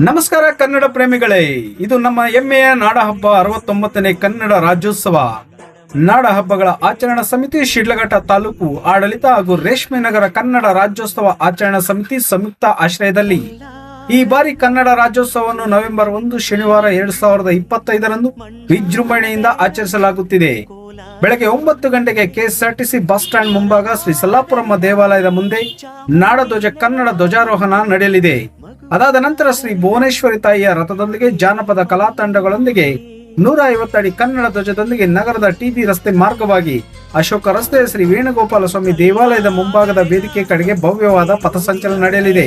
ನಮಸ್ಕಾರ ಕನ್ನಡ ಪ್ರೇಮಿಗಳೇ, ಇದು ನಮ್ಮ ಹೆಮ್ಮೆಯ ನಾಡಹಬ್ಬ ಅರವತ್ತೊಂಬತ್ತನೇ ಕನ್ನಡ ರಾಜ್ಯೋತ್ಸವ. ನಾಡ ಹಬ್ಬಗಳ ಆಚರಣಾ ಸಮಿತಿ ಶಿಡ್ಲಘಟ್ಟ ತಾಲೂಕು ಆಡಳಿತ ಹಾಗೂ ರೇಷ್ಮೆ ನಗರ ಕನ್ನಡ ರಾಜ್ಯೋತ್ಸವ ಆಚರಣಾ ಸಮಿತಿ ಸಂಯುಕ್ತ ಆಶ್ರಯದಲ್ಲಿ ಈ ಬಾರಿ ಕನ್ನಡ ರಾಜ್ಯೋತ್ಸವವನ್ನು ನವೆಂಬರ್ ಒಂದು, ಶನಿವಾರ ಎರಡ್ ಸಾವಿರದ ಇಪ್ಪತ್ತೈದರಂದು ವಿಜೃಂಭಣೆಯಿಂದ ಆಚರಿಸಲಾಗುತ್ತಿದೆ. ಬೆಳಗ್ಗೆ ಒಂಬತ್ತು ಗಂಟೆಗೆ ಕೆಎಸ್ಆರ್ಟಿಸಿ ಬಸ್ ಸ್ಟ್ಯಾಂಡ್ ಮುಂಭಾಗ ಶ್ರೀ ಸಲ್ಲಾಪುರಮ್ಮ ದೇವಾಲಯದ ಮುಂದೆ ನಾಡಧ್ವಜ ಕನ್ನಡ ಧ್ವಜಾರೋಹಣ ನಡೆಯಲಿದೆ. ಅದಾದ ನಂತರ ಶ್ರೀ ಭುವನೇಶ್ವರಿ ತಾಯಿಯ ರಥದೊಂದಿಗೆ ಜಾನಪದ ಕಲಾ ತಂಡಗಳೊಂದಿಗೆ ನೂರ ಐವತ್ತಡಿ ಕನ್ನಡ ಧ್ವಜದೊಂದಿಗೆ ನಗರದ ಟಿಬಿ ರಸ್ತೆ ಮಾರ್ಗವಾಗಿ ಅಶೋಕ ರಸ್ತೆಯ ಶ್ರೀ ವೇಣುಗೋಪಾಲ ಸ್ವಾಮಿ ದೇವಾಲಯದ ಮುಂಭಾಗದ ವೇದಿಕೆ ಕಡೆಗೆ ಭವ್ಯವಾದ ಪಥಸಂಚಲನ ನಡೆಯಲಿದೆ.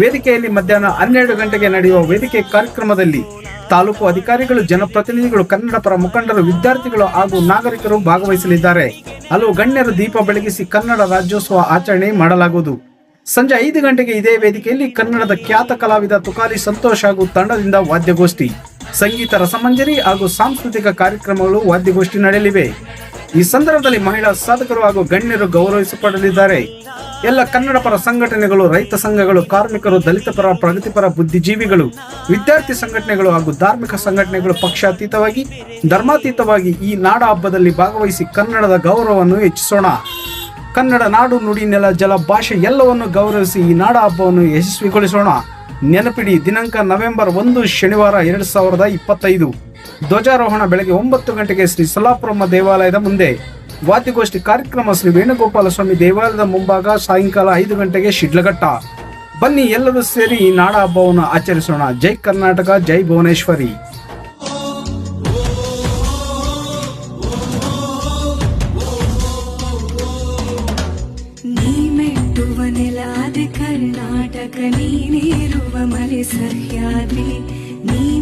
ವೇದಿಕೆಯಲ್ಲಿ ಮಧ್ಯಾಹ್ನ ಹನ್ನೆರಡು ಗಂಟೆಗೆ ನಡೆಯುವ ವೇದಿಕೆ ಕಾರ್ಯಕ್ರಮದಲ್ಲಿ ತಾಲೂಕು ಅಧಿಕಾರಿಗಳು, ಜನಪ್ರತಿನಿಧಿಗಳು ಕನ್ನಡ ಪರ ಮುಖಂಡರು, ವಿದ್ಯಾರ್ಥಿಗಳು ಹಾಗೂ ನಾಗರಿಕರು ಭಾಗವಹಿಸಲಿದ್ದಾರೆ. ಹಲವು ಗಣ್ಯರು ದೀಪ ಬೆಳಗಿಸಿ ಕನ್ನಡ ರಾಜ್ಯೋತ್ಸವ ಆಚರಣೆ ಮಾಡಲಾಗುವುದು. ಸಂಜೆ ಐದು ಗಂಟೆಗೆ ಇದೇ ವೇದಿಕೆಯಲ್ಲಿ ಕನ್ನಡದ ಖ್ಯಾತ ಕಲಾವಿದ ತುಕಾರಿ ಸಂತೋಷ್ ಹಾಗೂ ತಂಡದಿಂದ ವಾದ್ಯಗೋಷ್ಠಿ. ಸಂಗೀತ, ರಸಮಂಜರಿ ಹಾಗೂ ಸಾಂಸ್ಕೃತಿಕ ಕಾರ್ಯಕ್ರಮಗಳು ವಾದ್ಯಗೋಷ್ಠಿ ನಡೆಯಲಿವೆ. ಈ ಸಂದರ್ಭದಲ್ಲಿ ಮಹಿಳಾ ಸಾಧಕರು ಹಾಗೂ ಗಣ್ಯರು ಗೌರವಿಸಪಡಲಿದ್ದಾರೆ ಎಲ್ಲ ಕನ್ನಡ ಪರ ಸಂಘಟನೆಗಳು, ರೈತ ಸಂಘಗಳು, ಕಾರ್ಮಿಕರು, ದಲಿತ ಪರ ಪ್ರಗತಿಪರ ಬುದ್ಧಿಜೀವಿಗಳು, ವಿದ್ಯಾರ್ಥಿ ಸಂಘಟನೆಗಳು ಹಾಗೂ ಧಾರ್ಮಿಕ ಸಂಘಟನೆಗಳು ಪಕ್ಷಾತೀತವಾಗಿ, ಧರ್ಮಾತೀತವಾಗಿ ಈ ನಾಡ ಹಬ್ಬದಲ್ಲಿ ಭಾಗವಹಿಸಿ ಕನ್ನಡದ ಗೌರವವನ್ನು ಹೆಚ್ಚಿಸೋಣ. ಕನ್ನಡ ನಾಡು ನುಡಿ ನೆಲ ಜಲ ಭಾಷೆ ಎಲ್ಲವನ್ನು ಗೌರವಿಸಿ ಈ ನಾಡ ಹಬ್ಬವನ್ನು ಯಶಸ್ವಿಗೊಳಿಸೋಣ. ನೆನಪಿಡಿ, ದಿನಾಂಕ ನವೆಂಬರ್ ಒಂದು, ಶನಿವಾರ ಎರಡ್ ಸಾವಿರದ ಇಪ್ಪತ್ತೈದು. ಧ್ವಜಾರೋಹಣ ಬೆಳಗ್ಗೆ ಒಂಬತ್ತು ಗಂಟೆಗೆ ಶ್ರೀ ಸಲಾಪುರಮ್ಮ ದೇವಾಲಯದ ಮುಂದೆ. ವಾದ್ಯಗೋಷ್ಠಿ ಕಾರ್ಯಕ್ರಮ ಶ್ರೀ ವೇಣುಗೋಪಾಲ ಸ್ವಾಮಿ ದೇವಾಲಯದ ಮುಂಭಾಗ ಸಾಯಂಕಾಲ ಐದು ಗಂಟೆಗೆ ಶಿಡ್ಲಘಟ್ಟ. ಬನ್ನಿ ಎಲ್ಲರೂ ಸೇರಿ ಈ ನಾಡ ಹಬ್ಬವನ್ನು ಆಚರಿಸೋಣ. ಜೈ ಕರ್ನಾಟಕ, ಜೈ ಭುವನೇಶ್ವರಿ. ಕರ್ನಾಟಕ, ನೀನೇರುವ ಮಲೆ ಸಹ್ಯಾದ್ರಿ. ನೀ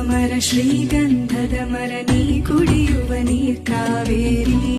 ಮರ ಶ್ರೀಗಂಧದ ಮರ ನೀ ಕುಡಿಯುವ ನೀರ್ ಕಾವೇರಿ.